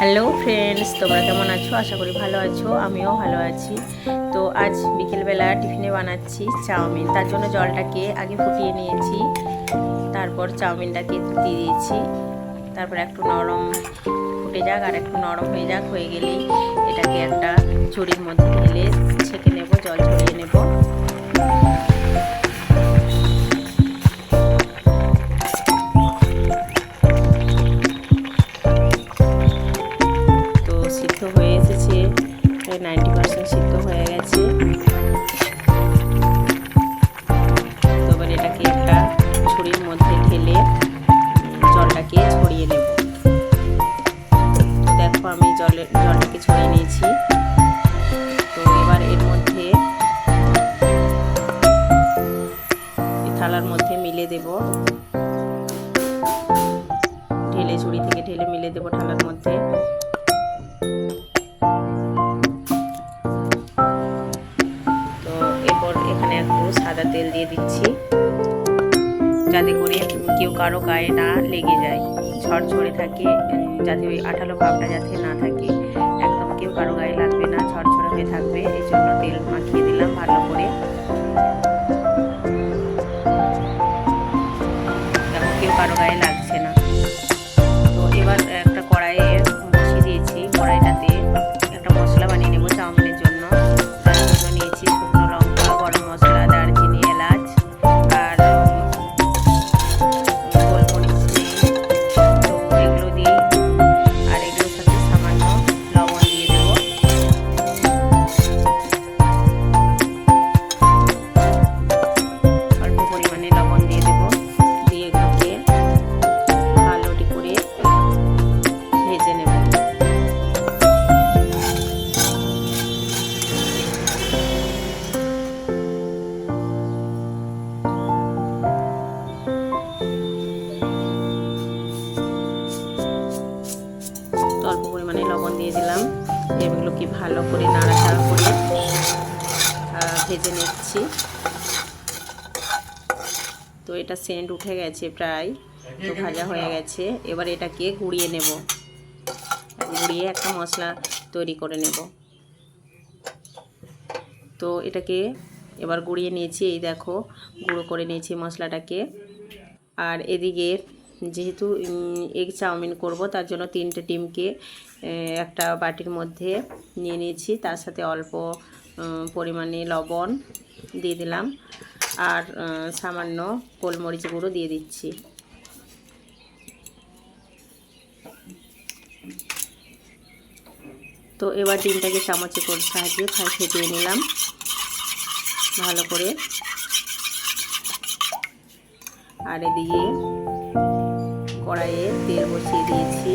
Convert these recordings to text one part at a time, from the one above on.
Hello friends, তোমরা কেমন আছো? আশা করি ভালো আছো, আমিও ভালো আছি। তো আজ বিকেলবেলা টিফিনে বানাচ্ছি চাউমিন। তার জন্য জলটাকে আগে ফুটিয়ে নিয়েছি, তারপর চাউমিনটাকে দিয়ে দিয়েছি। তারপর একটু নরম ফুটে যাক, আর একটু নরম হয়ে যাক, হয়ে গেলেই এটাকে একটা ঝুড়ির মধ্যে ঢেলে ছেঁকে নেব, জল ছড়িয়ে নেব। থালার মধ্যে মিলে দেব। ঢেলে ঝুড়ি থেকে ঢেলে মিলে দেবো থালার মধ্যে। তো এরপর এখানে একটু সাদা তেল দিয়ে দিচ্ছি। যাতে করে কেউ কারও গায়ে না লেগে যায়, ঝরঝরে থাকে, যাতে ওই আঠালো ভাবটা যাতে না থাকে। একদম কেউ কারও গায়ে লাগবে না, ঝরঝরে হয়ে থাকবে এই জন্য তেল মাখিয়ে নিচ্ছি তো এটা সেন্ট উঠে গেছে প্রায়, তো ভাজা হয়ে গেছে। এবার এটাকে গুঁড়িয়ে নেব। গুঁড়িয়ে একটা মশলা তৈরি করে নেব। তো এটাকে এবার গুঁড়িয়ে নিয়েছি, এই দেখো, গুঁড়ো করে নিয়েছি মশলাটাকে। আর এদিকে যেহেতু এগ চাউমিন করব, তার জন্য তিনটে ডিমকে একটা বাটির মধ্যে নিয়ে নিয়েছি। তার সাথে অল্প পরিমাণে লবণ দিয়ে দিলাম আর সামান্য গোলমরিচ গুঁড়ো দিয়ে দিচ্ছি। তো এবার ডিমটাকে চামচে করে সাহায্যে ফেটিয়ে নিলাম। ভালো করে। আর এদিকে কড়াইয়ে তেল বসিয়ে দিয়েছি।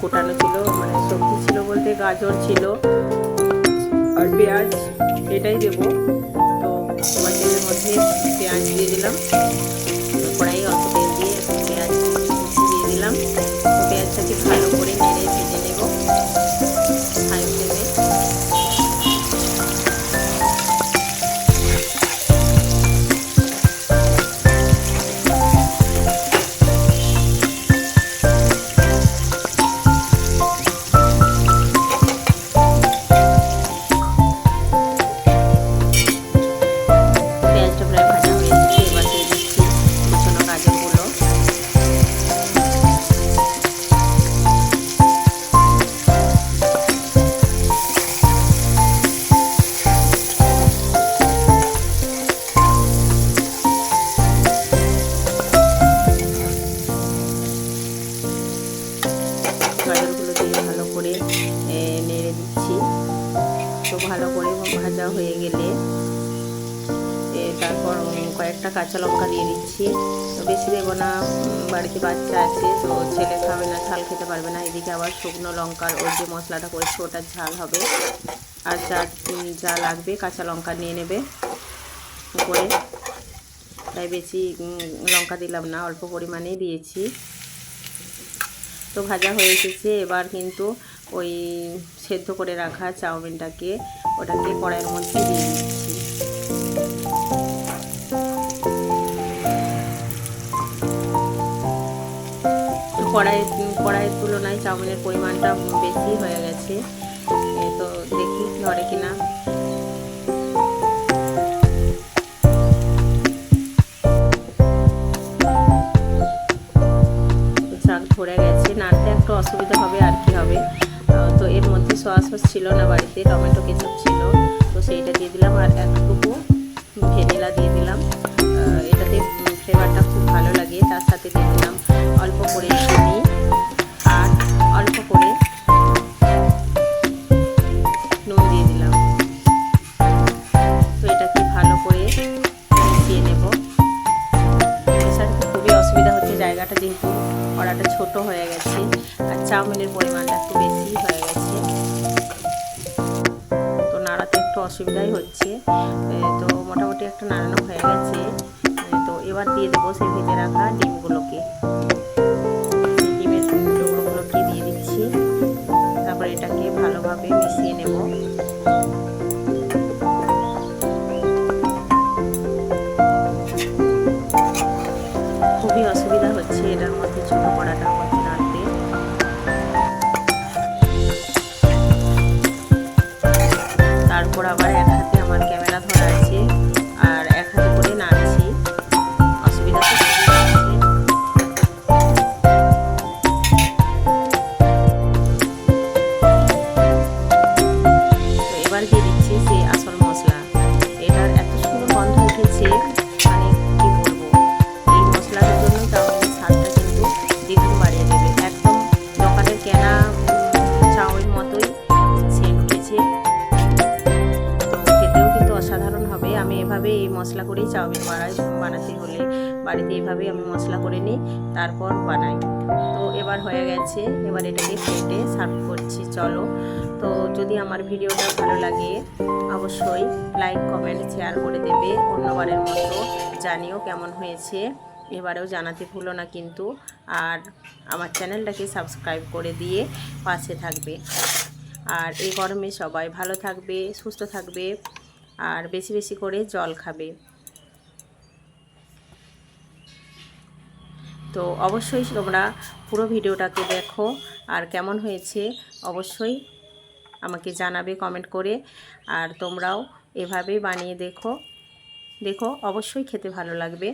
কোটানো ছিল মানে সবজি ছিল বলতে গাজর ছিল আর পেঁয়াজ, এটাই দেবো। তো তোমার মধ্যে পেঁয়াজ দিয়ে দিলাম। ভালো করে ভাজা হয়ে গেলে। তারপর কয়েকটা কাঁচা লঙ্কা দিয়ে দিচ্ছি। বেশি দেবো না বাড়িতে বাচ্চা আছে, তো ছেলে খাবে না, ঝাল খেতে পারবে না। এদিকে আবার শুকনো লঙ্কার ওই যে মশলাটা করেছি ওটার ঝাল হবে। আর যা যা লাগবে কাঁচা লঙ্কা নিয়ে নেবে করে তাই বেশি লঙ্কা দিলাম না, অল্প পরিমাণেই দিয়েছি। তো ভাজা হয়ে এসেছে, এবার কিন্তু ওই সেদ্ধ করে রাখা চাউমিনটাকে ওটাকে কড়াইয়ের মধ্যে দিয়ে দিচ্ছি। কড়াই, কড়াইয়ের তুলনায় চাউমিনের পরিমাণটা বেশি হয়ে গেছে। তো দেখি ধরে কিনা। সয়া সস ছিল না বাড়িতে টমেটো কেচাপ ছিল। অসুবিধাই হচ্ছে। তো মোটামুটি একটা নাড়ানো হয়ে গেছে। তো এবার দিয়ে দেবো সেই ভেজে রাখা ডিমগুলোকে। আবার তারপর বানাই। তো এবার হয়ে গেছে, এবার এটাকে কেটে সার্ভ করছি, চলো। তো যদি আমার ভিডিওটা ভালো লাগে, অবশ্যই লাইক, কমেন্ট, শেয়ার করে দেবে অন্যবারের মতো। জানিও কেমন হয়েছে, এবারেও জানাতে ভুলো না কিন্তু। আর আমার চ্যানেলটাকে সাবস্ক্রাইব করে দিয়ে পাশে থাকবে। আর এই গরমে সবাই ভালো থাকবে, সুস্থ থাকবে, আর বেশি বেশি করে জল খাবে। তো অবশ্যই তোমরা পুরো ভিডিওটাকে দেখো আর কেমন হয়েছে অবশ্যই আমাকে জানাবে কমেন্ট করে। আর তোমরাও এভাবেই বানিয়ে দেখো। দেখো, অবশ্যই খেতে ভালো লাগবে।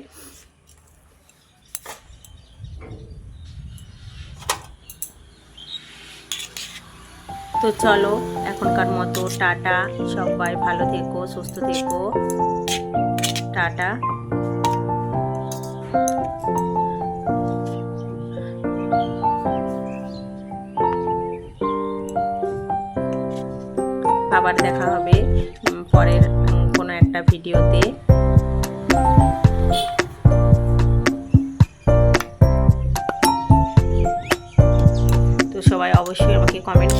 তো চলো, এখনকার মতো টাটা। সবাই ভালো থেকো, সুস্থ থেকো। টাটা। আবার দেখা হবে পরের কোনো একটা ভিডিওতে। তো সবাই অবশ্যই আমাকে কমেন্ট